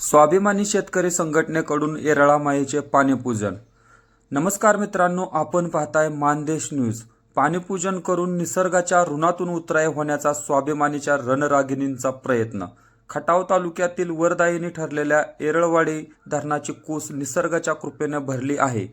स्वाभिमानी शेतकरी संघटनेकडून येरळामाईचे पाणीपूजन. नमस्कार मित्रांनो आपण पाहताय मानदेश न्यूज. पाणीपूजन करून निसर्गाच्या ऋणातून उतराय होण्याचा स्वाभिमानीच्या रणरागिणींचा प्रयत्न. खटाव तालुक्यातील वरदायिनी ठरलेल्या येरळवाडी धरणाची कूस निसर्गाच्या कृपेने भरली आहे.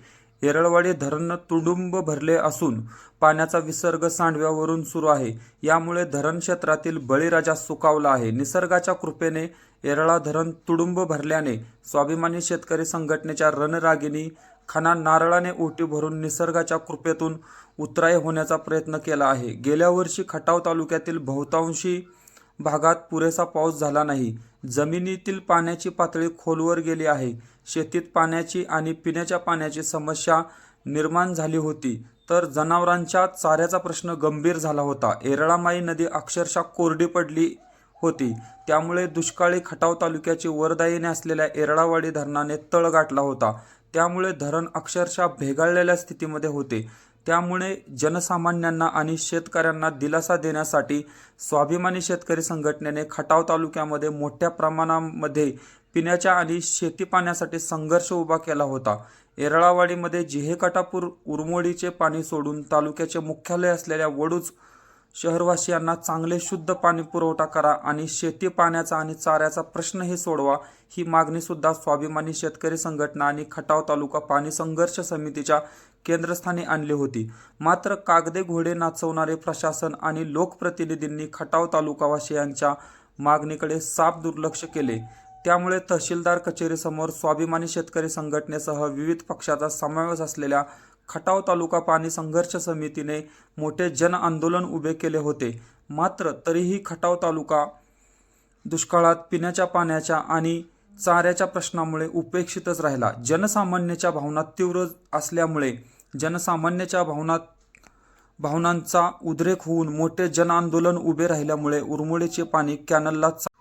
येरळवाडी धरण तुडुंब भरले असून पाण्याचा विसर्ग सांडव्यावरून सुरू आहे. यामुळे धरण क्षेत्रातील बळीराजा सुकावला आहे. निसर्गाच्या कृपेने येरळा धरण तुडुंब भरल्याने स्वाभिमानी शेतकरी संघटनेच्या रणरागिनी खाना नारळाने ओटी भरून निसर्गाच्या कृपेतून उतराई होण्याचा प्रयत्न केला आहे. गेल्या वर्षी खटाव तालुक्यातील बहुतांशी भागात पुरेसा पाऊस झाला नाही. जमिनीतील पाण्याची पातळी खोलवर गेली आहे. शेतीत पाण्याची आणि पिण्याच्या पाण्याची समस्या निर्माण झाली होती. तर जनावरांच्या चाऱ्याचा प्रश्न गंभीर झाला होता. येरळामाई नदी अक्षरशः कोरडी पडली. होती. त्यामुळे दुष्काळी खटाव तालुक्याची वरदायीने असलेल्या येरळावाडी धरणाने तळ गाठला होता. त्यामुळे धरण अक्षरशः भेगाळलेल्या स्थितीमध्ये होते. त्यामुळे जनसामान्यांना आणि शेतकऱ्यांना दिलासा देण्यासाठी स्वाभिमानी शेतकरी संघटनेने खटाव तालुक्यामध्ये मोठ्या प्रमाणामध्ये पिण्याच्या आणि शेती पाण्यासाठी संघर्ष उभा केला होता. येरळावाडीमध्ये जिहेकटापूर उरमोडीचे पाणी सोडून तालुक्याचे मुख्यालय असलेल्या वडूज शहरवासियांना चांगले शुद्ध पाणी पुरवठा करा आणि शेती पाण्याचा आणि चाऱ्याचा प्रश्नही सोडवा ही मागणी सुद्धा स्वाभिमानी शेतकरी संघटना आणि खटाव तालुका पाणी संघर्ष समितीच्या केंद्रस्थानी आणली होती. मात्र कागदे घोडे नाचवणारे प्रशासन आणि लोकप्रतिनिधींनी खटाव तालुकावासियांच्या मागणीकडे साफ दुर्लक्ष केले. त्यामुळे तहसीलदार कचेरीसमोर स्वाभिमानी शेतकरी संघटनेसह विविध पक्षाचा समावेश असलेल्या खटाव तालुका पाणी संघर्ष समितीने मोठे जन आंदोलन उभे केले होते. मात्र तरीही खटाव तालुका दुष्काळात पिण्याच्या पाण्याच्या आणि चाऱ्याच्या प्रश्नामुळे उपेक्षितच राहिला. जनसामान्याच्या भावना तीव्र असल्यामुळे जनसामान्याच्या भावना भावनांचा उद्रेक होऊन मोठे जन आंदोलन उभे राहिल्यामुळे उरमोडीचे पाणी कॅनलला चा-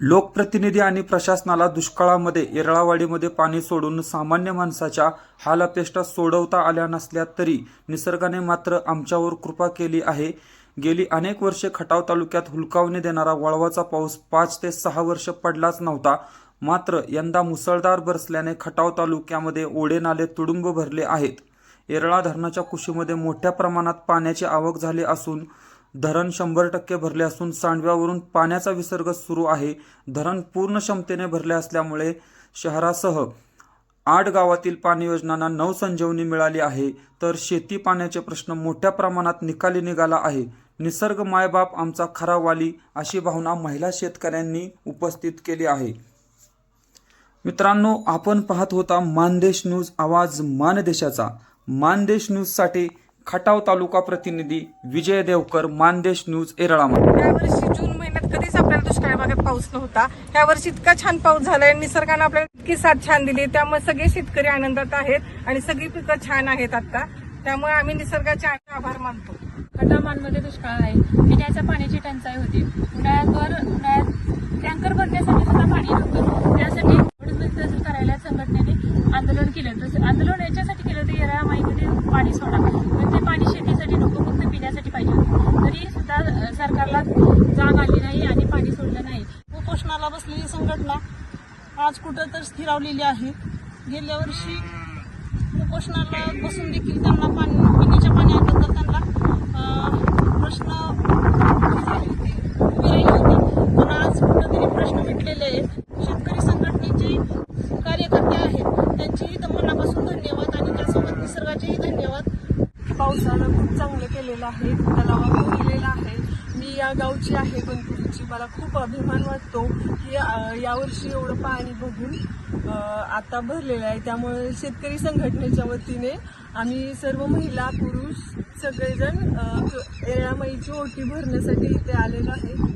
लोकप्रतिनिधी आणि प्रशासनाला दुष्काळामध्ये येरळावाडीमध्ये पाणी सोडून सामान्य माणसाच्या हालअपेष्टा सोडवता आल्या नसल्या तरी निसर्गाने मात्र आमच्यावर कृपा केली आहे. गेली अनेक वर्षे खटाव तालुक्यात हुलकावणी देणारा वळवाचा पाऊस पाच ते सहा वर्ष पडलाच नव्हता. मात्र यंदा मुसळधार बरसल्याने खटाव तालुक्यामध्ये ओढे नाले तुडुंब भरले आहेत. येरळा धरणाच्या कुशीमध्ये मोठ्या प्रमाणात पाण्याची आवक झाली असून धरण शंभर टक्के भरले असून सांडव्यावरून पाण्याचा विसर्ग सुरू आहे. धरण पूर्ण क्षमतेने भरले असल्यामुळे शहरासह आठ गावातील पाणी योजनांना नवसंजीवनी मिळाली आहे. तर शेती पाण्याचे प्रश्न मोठ्या प्रमाणात निकाली निघाला आहे. निसर्ग मायबाप आमचा खरा वाली अशी भावना महिला शेतकऱ्यांनी उपस्थित केली आहे. मित्रांनो आपण पाहत होता मानदेश न्यूज आवाज मानदेशाचा. मानदेश न्यूजसाठी खटाव तालुका प्रतिनिधी विजय देवकर मानदेश न्यूज एरळामा या वर्षी जून महिन्यात कधीच आपल्याला दुष्काळी भागात पाऊस नव्हता. या वर्षी इतका छान पाऊस झालाय निसर्गानं आपल्याला इतकी साथ छान दिली त्यामुळे सगळे शेतकरी आनंदात आहेत आणि सगळी पिकं छान आहेत आता. त्यामुळे आम्ही निसर्गाचे आभार मानतो. खटामानमध्ये दुष्काळ आहे पिण्याच्या पाण्याची टंचाई होती. उन्हाळ्यावर उन्हाळ्यात टँकर भरण्यासाठी सुद्धा पाणी नव्हतं. त्यासाठी वडूज तहसील कार्यालयात संघटनेने आंदोलन केलं. तसं आंदोलन याच्यासाठी केलं होतं येरा माईमध्ये पाणी सोडा पण ते पाणी शेतीसाठी नको फक्त पिण्यासाठी पाहिजे होते तरी सुद्धा अं, सरकारला जाग आली नाही आणि पाणी सोडलं नाही उपोषणाला बसलेली संघटना आज कुठं तर स्थिरावलेली आहे. गेल्या वर्षी उपोषणाला बसून देखील त्यांना पाणी पिण्याच्या पाण्याबद्दल त्यांना प्रश्न उभे राहिले होते पण आज कुठंतरी प्रश्न मिटलेले आहेत. शेतकरी संघटनेचे कार्यकर्ते आहेत. त्यांचेही तर मनापासून धन्यवाद आणि त्यासोबत निसर्गाचेही धन्यवाद. पावसानं खूप चांगलं केलेलं आहे तलावा केलेला आहे मी या गावची आहे गणपतीची. मला खूप अभिमान वाटतो की यावर्षी एवढं पाणी बघून आता भरलेलं आहे. त्यामुळे शेतकरी संघटनेच्या वतीने आम्ही सर्व महिला पुरुष सगळेजण येळामाईची ओटी भरण्यासाठी इथे आलेलो आहे.